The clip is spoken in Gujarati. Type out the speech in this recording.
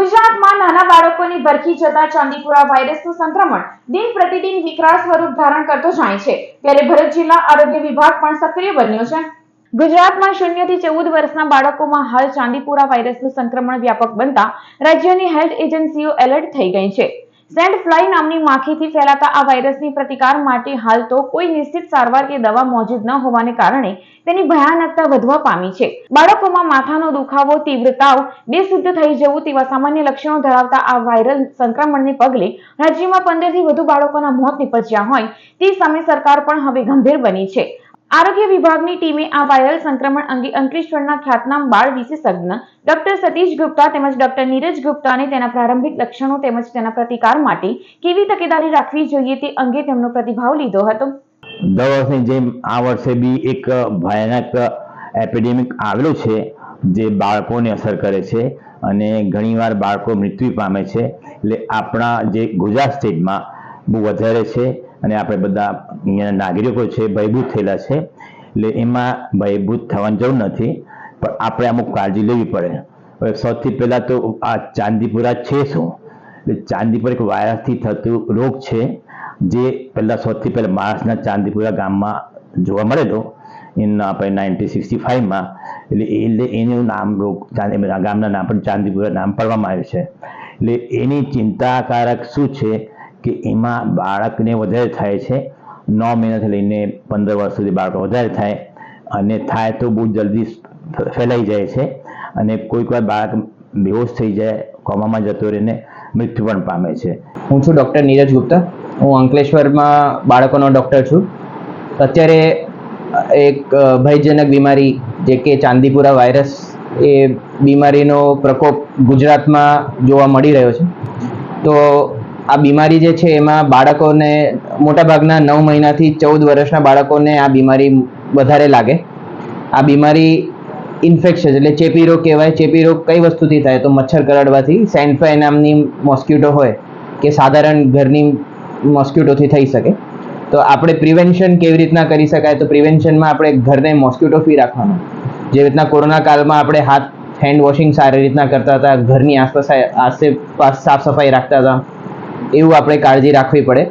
ગુજરાતમાં નાના બાળકોની ભરખી જતા ચાંદીપુરા વાયરસનું સંક્રમણ દિન પ્રતિદિન વિકરાળ સ્વરૂપ ધારણ કરતો જાય છે. ત્યારે ભરૂચ જિલ્લા આરોગ્ય વિભાગ પણ સક્રિય બન્યો છે. ગુજરાતમાં શૂન્યથી ચૌદ વર્ષના બાળકોમાં હાલ ચાંદીપુરા વાયરસનું સંક્રમણ વ્યાપક બનતા રાજ્યની હેલ્થ એજન્સીઓ એલર્ટ થઈ ગઈ છે. સેન્ડ ફ્લાય નામની માખીથી ફેલાતા આ વાયરસની પ્રતિકાર માટે હાલ તો કોઈ નિશ્ચિત સારવાર કે દવા મોજૂદ ન હોવાને કારણે તેની ભયાનકતા વધવા પામી છે. બાળકોમાં માથાનો દુખાવો તીવ્ર તાવ બેશુદ્ધ થઈ જવું તેવા સામાન્ય લક્ષણો ધરાવતા આ વાયરલ સંક્રમણને પગલે રાજ્યમાં પંદરથી વધુ બાળકોના મોત નીપજ્યા હોય તે સામે સરકાર પણ હવે ગંભીર બની છે. આરોગ્ય વિભાગની ટીમે આ વાયરલ સંક્રમણ અંગે અંકલેશ્વરના ખ્યાતનામ બાળ વિશેષજ્ઞ ડોક્ટર સતીશ ગુપ્તા તેમજ ડોક્ટર નીરજ ગુપ્તાને તેના પ્રારંભિક લક્ષણો તેમજ તેના પ્રતિકાર માટે કેવી તકેદારી રાખવી જોઈએ તે અંગે તેમનો પ્રતિભાવ લીધો હતો. દર વર્ષની જેમ આ વર્ષે બી એક ભયાનક એપિડેમિક આવેલું છે જે બાળકોને અસર કરે છે અને ઘણીવાર બાળકો મૃત્યુ પામે છે. એટલે આપણા જે ગુજરાત સ્ટેટમાં બહુ વધારે છે અને આપણે બધા અહીંયાના નાગરિકો છે, ભયભૂત થયેલા છે. એટલે એમાં ભયભૂત થવાની જરૂર નથી, પણ આપણે અમુક કાળજી લેવી પડે. હવે સૌથી પહેલાં તો આ ચાંદીપુરા છે શું? એટલે ચાંદીપુરા એક વાયરસથી થતું રોગ છે, જે પહેલાં સૌથી પહેલાં મહારાષ્ટ્રના ચાંદીપુરા ગામમાં જોવા મળેલો ઇન આપણે નાઇન્ટીન સિક્સટી ફાઇવમાં એટલે એટલે એનું નામ રોગ ગામના નામ પર ચાંદીપુરા નામ પાડવામાં આવ્યું છે. એટલે એની ચિંતાકારક શું છે? કે એમાં બાળકને વધારે થાય છે. નવ મહિનાથી લઈને પંદર વર્ષ સુધી બાળકો વધારે થાય અને થાય તો બહુ જલ્દી ફેલાઈ જાય છે અને કોઈક વાર બાળક બેહોશ થઈ જાય, કોમામાં જતો રહીને મૃત્યુ પણ પામે છે. હું છું ડૉક્ટર નીરજ ગુપ્તા. હું અંકલેશ્વરમાં બાળકોનો ડૉક્ટર છું. અત્યારે એક ભયજનક બીમારી જે કે ચાંદીપુરા વાયરસ એ બીમારીનો પ્રકોપ ગુજરાતમાં જોવા મળી રહ્યો છે. તો આ બીમારી જે છે એમાં બાળકોને મોટાભાગના નવ મહિનાથી ચૌદ વર્ષના બાળકોને આ બીમારી વધારે લાગે. આ બીમારી ઇન્ફેક્શન એટલે ચેપી રોગ કહેવાય. ચેપી રોગ કઈ વસ્તુથી થાય? તો મચ્છર કરડવાથી. સેન્ડફ્લાય નામની મોસ્ક્યુટો હોય કે સાધારણ ઘરની મોસ્ક્યુટોથી થઈ શકે. તો આપણે પ્રિવેન્શન કેવી રીતના કરી શકાય? તો પ્રિવેન્શનમાં આપણે ઘરને મોસ્ક્યુટો ફ્રી રાખવાનું. જે રીતના કોરોના કાળમાં આપણે હાથ હેન્ડ વોશિંગ સારી રીતના કરતા હતા. ઘરની આસપાસ આસપાસ સાફ સફાઈ રાખતા હતા. એવું આપણે કાળજી રાખવી પડે.